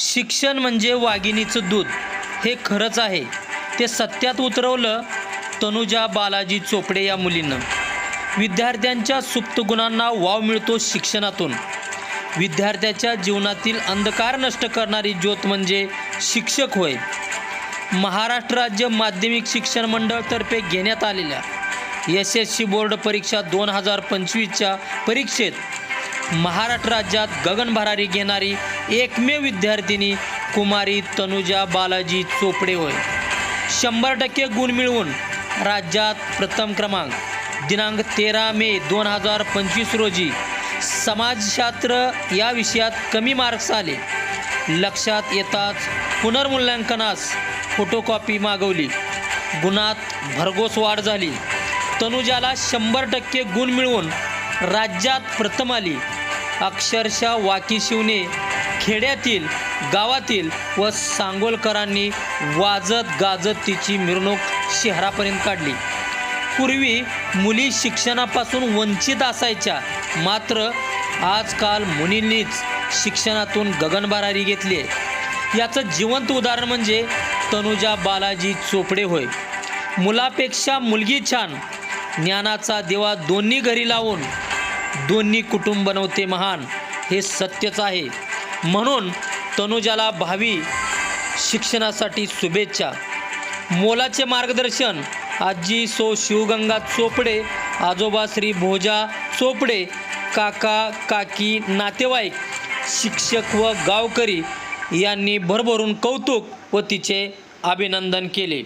शिक्षण म्हणजे वाघिणीचं दूध. हे खरंच आहे. ते सत्यात उतरवलं तनुजा बालाजी चोपडे या मुलीनं. विद्यार्थ्यांच्या सुप्त गुणांना वाव मिळतो शिक्षणातून. विद्यार्थ्याच्या जीवनातील अंधकार नष्ट करणारी ज्योत म्हणजे शिक्षक होय. महाराष्ट्र राज्य माध्यमिक शिक्षण मंडळतर्फे घेण्यात आलेल्या एस एस सी बोर्ड परीक्षा दोन हजार पंचवीसच्या परीक्षेत महाराष्ट्र राज्यात गगनभरारी घेणारी एकमेव विद्यार्थिनी कुमारी तनुजा बालाजी चोपडे होय. शंभर टक्के गुण मिळवून राज्यात प्रथम क्रमांक दिनांक तेरा मे दोन हजार पंचवीस रोजी समाजशास्त्र या विषयात कमी मार्क्स आले. लक्षात येताच पुनर्मूल्यांकनास फोटोकॉपी मागवली. गुणात भरघोस वाढ झाली. तनुजाला शंभर टक्के गुण मिळवून राज्यात प्रथम आली. अक्षरशः वाकीशिवने खेड्यातील गावातील व सांगोलकरांनी वाजत गाजत तिची मिरवणूक शहरापर्यंत काढली. पूर्वी मुली शिक्षणापासून वंचित असायच्या मात्र आजकाल मुलींनीच शिक्षणातून गगनभरारी घेतली आहे. याचं जिवंत उदाहरण म्हणजे तनुजा बालाजी चोपडे होय. मुलापेक्षा मुलगी छान ज्ञानाचा देवा दोन्ही घरी लावून दोन्ही कुटुंब बनवते महान. हे सत्यच आहे. म्हणून तनुजाला भावी शिक्षणासाठी शुभेच्छा. मोलाचे मार्गदर्शन आजी सो शिवगंगा चोपडे आजोबा श्री भोजा चोपडे काका काकी नातेवाईक शिक्षक व गावकरी यांनी भरभरून कौतुक व तिचे अभिनंदन केले.